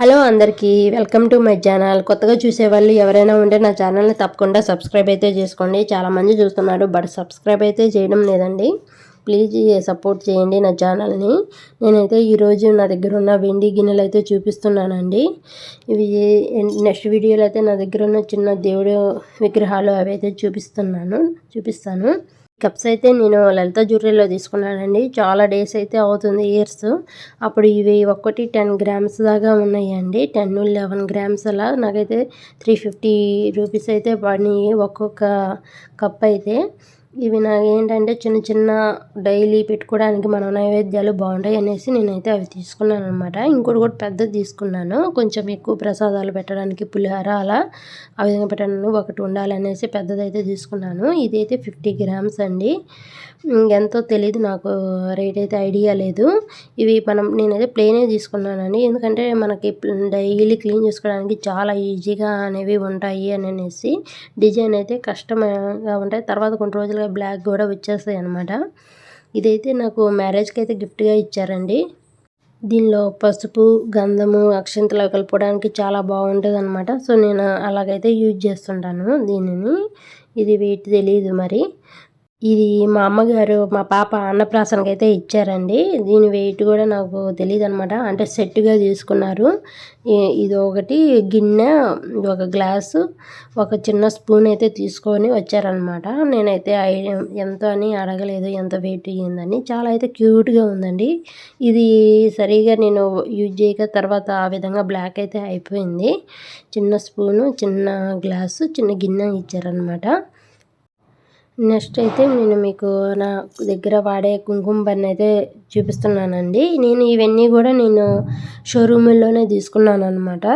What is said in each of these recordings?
Hello అందరికీ welcome to my channel. కొత్తగా చూసేవాళ్ళు ఎవరైనా ఉంటే నా ఛానల్ని తప్పకుండా సబ్స్క్రైబ్ అయితే చేసుకోండి. చాలామంది చూస్తున్నారు బట్ సబ్స్క్రైబ్ అయితే చేయడం లేదండి. ప్లీజ్ సపోర్ట్ చేయండి నా ఛానల్ని. నేనైతే ఈరోజు నా దగ్గర ఉన్న వెండి గిన్నెలు అయితే చూపిస్తున్నానండి. ఇవి నెక్స్ట్ వీడియోలో అయితే నా దగ్గర ఉన్న చిన్న దేవుడు విగ్రహాలు అవి అయితే చూపిస్తున్నాను చూపిస్తాను. కప్స్ అయితే నేను లలిత జ్యువెలరీలో తీసుకున్నానండి. చాలా డేస్ అయితే అవుతుంది ఇయర్స్. అప్పుడు ఇవి ఒక్కటి టెన్ గ్రామ్స్ దాకా ఉన్నాయండి. టెన్ లెవెన్ గ్రామ్స్ అలా. నాకైతే త్రీ ఫిఫ్టీ రూపీస్ అయితే పడినాయి ఒక్కొక్క కప్ అయితే. ఇవి నాకు ఏంటంటే చిన్న చిన్న డైలీ పెట్టుకోవడానికి మన నైవేద్యాలు బాగుంటాయి అనేసి నేనైతే అవి తీసుకున్నాను అనమాట ఇంకోటి కూడా పెద్దది తీసుకున్నాను. కొంచెం ఎక్కువ ప్రసాదాలు పెట్టడానికి పులిహోర అలా ఆ విధంగా పెట్టడానికి ఒకటి ఉండాలనేసి పెద్దదైతే తీసుకున్నాను. ఇదైతే ఫిఫ్టీ గ్రామ్స్ అండి. ఎంతో తెలియదు నాకు రేట్ అయితే ఐడియా లేదు. ఇవి మనం నేనైతే ప్లేనే తీసుకున్నానండి. ఎందుకంటే మనకి డైలీ క్లీన్ చేసుకోవడానికి చాలా ఈజీగా అనేవి ఉంటాయి అని అనేసి డిజైన్ అయితే కష్టంగా ఉంటాయి. తర్వాత కొన్ని రోజులుగా బ్లాక్ కూడా వచ్చేస్తాయి అనమాట ఇదైతే నాకు మ్యారేజ్కి అయితే గిఫ్ట్గా ఇచ్చారండి. దీనిలో పసుపు గంధము అక్షంతలు కలపడానికి చాలా బాగుంటుంది అనమాట సో నేను అలాగైతే యూజ్ చేస్తుంటాను దీనిని. ఇది వెయిట్ తెలియదు మరి. ఇది మా అమ్మగారు మా పాప అన్నప్రాసనకి అయితే ఇచ్చారండి. దీని వెయిట్ కూడా నాకు తెలియదు అనమాట అంటే సెట్గా తీసుకున్నారు. ఇది ఒకటి గిన్నె ఒక గ్లాసు ఒక చిన్న స్పూన్ అయితే తీసుకొని వచ్చారనమాట నేనైతే ఎంత అని అడగలేదు ఎంత వెయిట్ అయ్యిందని. చాలా అయితే క్యూట్గా ఉందండి. ఇది సరిగా నేను యూజ్ చేయక తర్వాత ఆ విధంగా బ్లాక్ అయితే అయిపోయింది. చిన్న స్పూను చిన్న గ్లాసు చిన్న గిన్నె ఇచ్చారనమాట నెక్స్ట్ అయితే నేను మీకు నా దగ్గర వాడే కుంకుమ బన్ అయితే చూపిస్తున్నానండి. నేను ఇవన్నీ కూడా నేను షోరూముల్లోనే తీసుకున్నాను అనమాట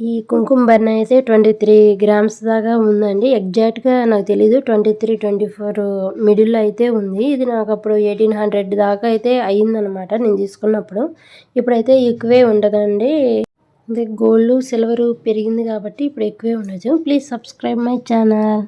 ఈ కుంకుమ బర్న్ అయితే ట్వంటీ త్రీ గ్రామ్స్ దాకా ఉందండి. ఎగ్జాక్ట్గా నాకు తెలీదు ట్వంటీ త్రీ ట్వంటీ ఫోర్ మిడిల్లో అయితే ఉంది. ఇది నాకు అప్పుడు ఎయిటీన్ హండ్రెడ్ దాకా అయితే అయ్యిందనమాట నేను తీసుకున్నప్పుడు. ఇప్పుడైతే ఎక్కువే ఉండదండి గోల్డ్ సిల్వరు పెరిగింది కాబట్టి ఇప్పుడు ఎక్కువే ఉండదు ప్లీజ్ సబ్స్క్రైబ్ మై ఛానల్.